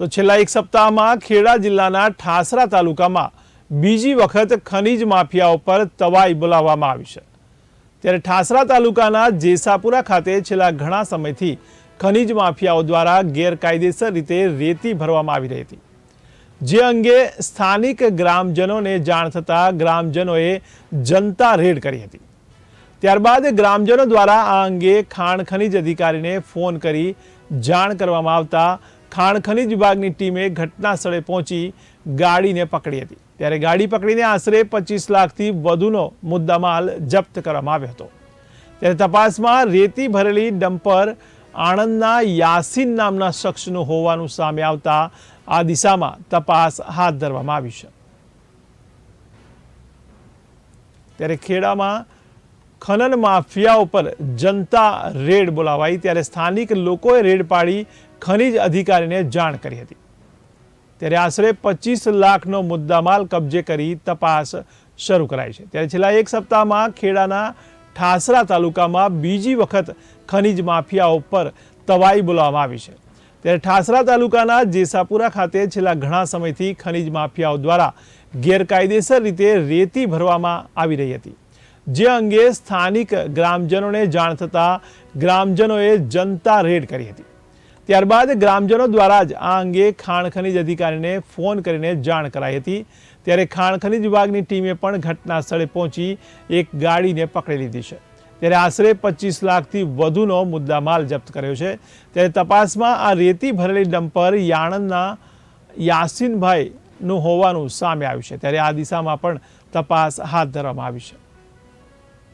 તો છેલ્લા એક સપ્તાહમાં ખેડા જિલ્લાના ઠાસરા તાલુકામાં બીજી વખત ખનીજ માફિયાઓ પર તવાઈ બોલાવવામાં આવી છે. ત્યારે ઠાસરા તાલુકાના જેસાપુરા ખાતે છેલ્લા ઘણા સમયથી ખનીજ માફિયાઓ દ્વારા ગેરકાયદેસર રીતે રેતી ભરવામાં આવી રહી હતી. જે અંગે સ્થાનિક ગ્રામજનોને જાણ થતાં ગ્રામજનોએ જનતા રેડ કરી હતી. ત્યારબાદ ગ્રામજનો દ્વારા આ અંગે ખાણ ખનીજ અધિકારીને ફોન કરી જાણ કરવામાં આવતા ખાણ ખનીજ વિભાગની ટીમે ઘટના સ્થળે પહોંચી ગાડીને પકડી હતી. ત્યારે ગાડી પકડીને આશરે પચીસ લાખથી વધુનો મુદ્દામાલ જપ્ત કરવામાં આવ્યો હતો. ત્યારે તપાસમાં રેતી ભરેલી ડમ્પર આણંદના યાસીન નામના શખ્સનું હોવાનું સામે આવતા આ દિશામાં તપાસ હાથ ધરવામાં આવી છે. ત્યારે ખેડામાં ખનન માફિયા ઉપર જનતા રેડ બોલાવાઈ ત્યારે સ્થાનિક લોકોએ રેડ પાડી ખનીજ અધિકારીને જાણ કરી હતી. ત્યારે આશરે પચીસ લાખનો મુદ્દામાલ કબજે કરી તપાસ શરૂ કરાઈ છે. ત્યારે છેલ્લા એક સપ્તાહમાં ખેડાના ઠાસરા તાલુકામાં બીજી વખત ખનીજ માફિયા ઉપર તવાઈ બોલાવવામાં આવી છે. ત્યારે ઠાસરા તાલુકાના જેસાપુરા ખાતે છેલ્લા ઘણા સમયથી ખનીજ માફિયાઓ દ્વારા ગેરકાયદેસર રીતે રેતી ભરવામાં આવી રહી હતી. જે અંગે સ્થાનિક ગ્રામજનોને જાણ થતાં ગ્રામજનોએ જનતા રેડ કરી હતી. ત્યારબાદ ગ્રામજનો દ્વારા જ આ અંગે ખાણ ખનીજ અધિકારીને ફોન કરીને જાણ કરાઈ હતી. ત્યારે ખાણ ખનીજ વિભાગની ટીમે પણ ઘટના સ્થળે પહોંચી એક ગાડીને પકડી લીધી છે. ત્યારે આશરે પચીસ લાખથી વધુનો મુદ્દામાલ જપ્ત કર્યો છે. ત્યારે તપાસમાં આ રેતી ભરેલી ડમ્પર યાણંદના યાસીનભાઈનું હોવાનું સામે આવ્યું છે. ત્યારે આ દિશામાં પણ તપાસ હાથ ધરવામાં આવી છે.